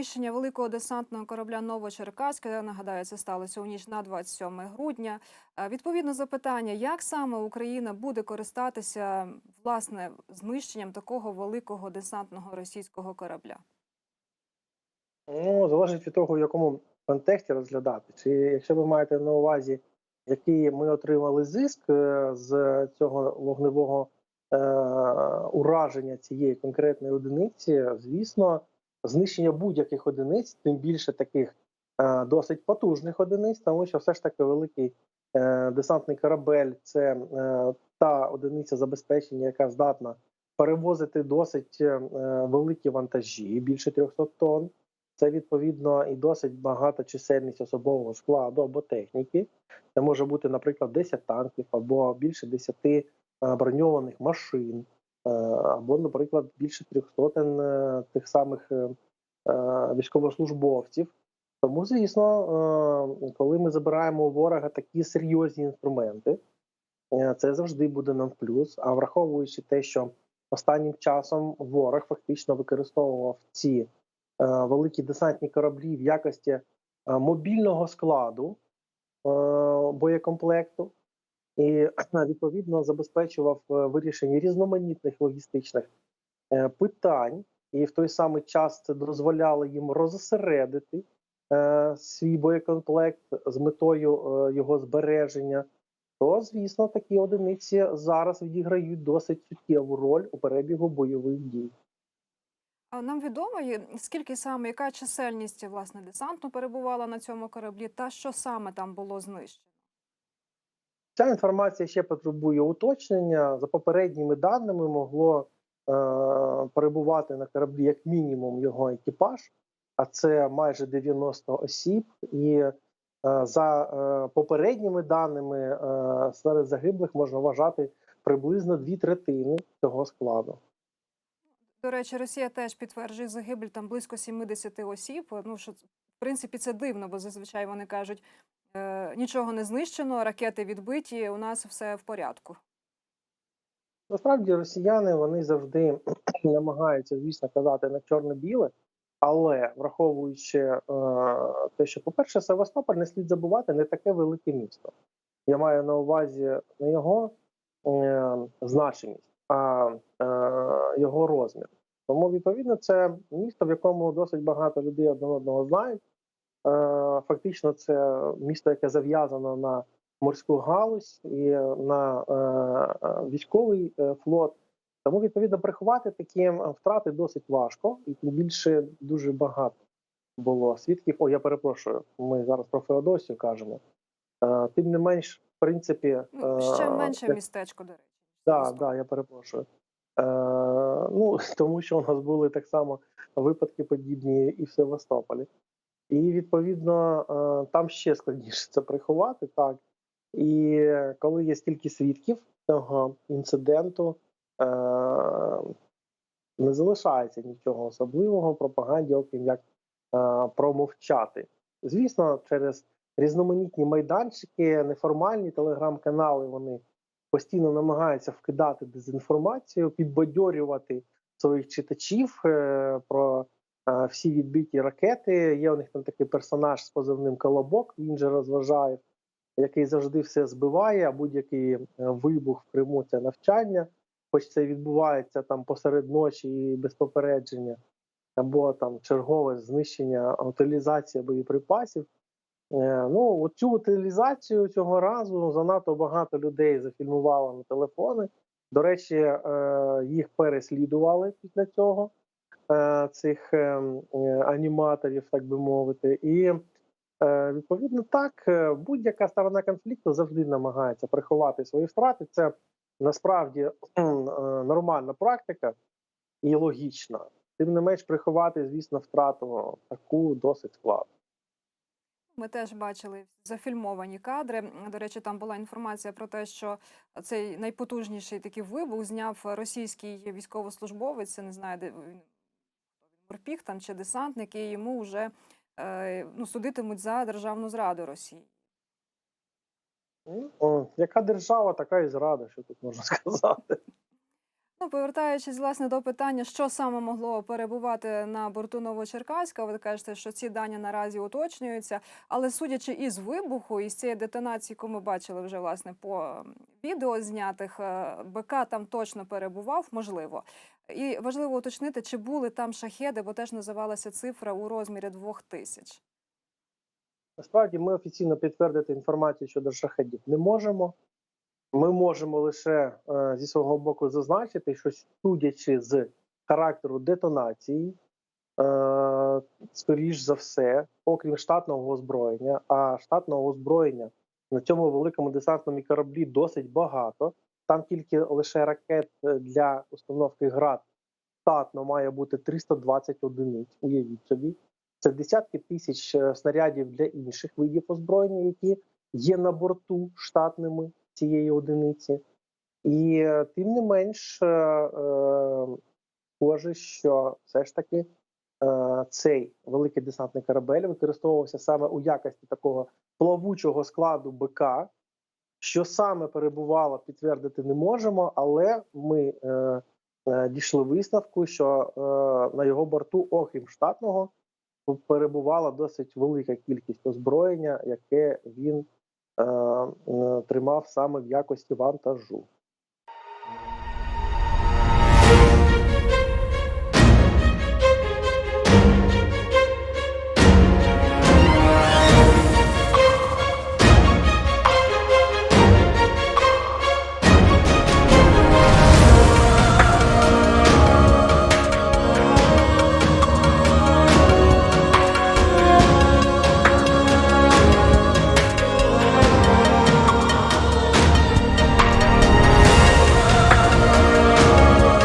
знищення великого десантного корабля Новочеркаськ. Я нагадаю, це сталося у ніч на 27 грудня. Е, Відповідно запитання, як саме Україна буде користатися власне знищенням такого великого десантного російського корабля? Ну, залежить від того, в якому контексті розглядати. Чи якщо ви маєте на увазі, який ми отримали зиск е, з цього вогневого е, ураження цієї конкретної одиниці, звісно, знищення будь-яких одиниць, тим більше таких е, досить потужних одиниць, тому що все ж таки великий е, десантний корабель це е, та одиниця забезпечення, яка здатна перевозити досить великі вантажі, більше 300 тонн. Це відповідно і досить багата чисельність особового складу або техніки. Це може бути, наприклад, 10 танків або більше 10 е, броньованих машин, або, наприклад, більше 300 е, тих самих е, е, військовослужбовців. Тому, звісно, е, коли ми забираємо у ворога такі серйозні інструменти, е, це завжди буде нам в плюс. А враховуючи те, що останнім часом ворог фактично використовував ці е, великі десантні кораблі в якості е, мобільного складу е, боєкомплекту, і відповідно забезпечував е, вирішення різноманітних логістичних е, питань, і в той самий час це дозволяло їм розосередити е, свій боєкомплект з метою його збереження. То, звісно, такі одиниці зараз відіграють досить суттєву роль у перебігу бойових дій. А нам відомо, скільки саме, яка чисельність власне десанту перебувала на цьому кораблі, та що саме там було знищено? Ця інформація ще потребує уточнення. За попередніми даними могло е, перебувати на кораблі як мінімум його екіпаж, а це майже 90 осіб. І е, за е, попередніми даними е, серед загиблих можна вважати приблизно дві третини цього складу. До речі, Росія теж підтверджує загибель там близько 70 осіб. Ну що в принципі це дивно, бо зазвичай вони кажуть, нічого не знищено, ракети відбиті, у нас все в порядку. Насправді росіяни вони завжди намагаються, звісно, казати на чорно-біле, але враховуючи е, те, що, по-перше, Севастополь не слід забувати не таке велике місто. Я маю на увазі не його е, значимість, а е, його розмір. Тому, відповідно, це місто, в якому досить багато людей один одного знають. Е, фактично, це місто, яке зав'язано на морську галузь і на е, е, військовий е, флот. Тому відповідно приховати такі втрати досить важко, і тим більше дуже багато було свідків. О, я перепрошую. Ми зараз про Феодосію кажемо. Тим не менш, в принципі, Ну, ще менше це- містечко, до речі. Так, Севастополь. да, я перепрошую. Е, ну, тому що у нас були так само випадки подібні і в Севастополі. І відповідно е, там ще складніше це приховати, так. І коли є стільки свідків цього інциденту, е, не залишається нічого особливого пропаганді, окрім як е, промовчати. Звісно, через різноманітні майданчики, неформальні телеграм-канали вони постійно намагаються вкидати дезінформацію, підбадьорювати своїх читачів про всі відбиті ракети. Є у них там такий персонаж з позивним Колобок, він же розважає, який завжди все збиває, а будь-який е, вибух в Криму це навчання, хоч це відбувається там посеред ночі і без попередження, або там чергове знищення, утилізація боєприпасів. Е, Ну, цю утилізацію цього разу занадто багато людей зафільмувало на телефони. До речі, е, їх переслідували після цього, е, цих е, е, аніматорів, так би мовити. І е, відповідно так, е, будь-яка сторона конфлікту завжди намагається приховати свої втрати. Це насправді е, нормальна практика і логічна. Тим не менш, приховати, звісно, втрату таку досить складно. Ми теж бачили зафільмовані кадри. До речі, там була інформація про те, що цей найпотужніший такий вибух зняв російський військовослужбовець. Не знаю, де він морпіг там чи десантник, і йому вже е, ну, судитимуть за державну зраду Росії. Ну, о, яка держава, така і зрада, що тут можна сказати. Ну, повертаючись власне до питання, що саме могло перебувати на борту Новочеркаська, ви кажете, що ці дані наразі уточнюються. Але судячи із вибуху, із цієї детонації, яку ми бачили вже власне по відео знятих, е, БК там точно перебував, можливо. І важливо уточнити, чи були там шахеди, бо теж називалася цифра у розмірі двох тисяч. Насправді ми офіційно підтвердити інформацію щодо шахедів не можемо. Ми можемо лише е, зі свого боку зазначити, що судячи з характеру детонації, е, скоріш за все, окрім штатного озброєння, а штатного озброєння на цьому великому десантному кораблі досить багато. Там тільки лише ракет е, для установки ГРАД штатно має бути 320 одиниць. Уявіть собі. Це десятки тисяч снарядів для інших видів озброєння, які є на борту штатними цієї одиниці. І е, тим не менш, е, е, схоже, що все ж таки е, цей великий десантний корабель використовувався саме у якості такого плавучого складу БК. Що саме перебувало, підтвердити не можемо, але ми е, е, дійшли висновку, що е, на його борту, окрім штатного, перебувала досить велика кількість озброєння, яке він е, е, тримав саме в якості вантажу.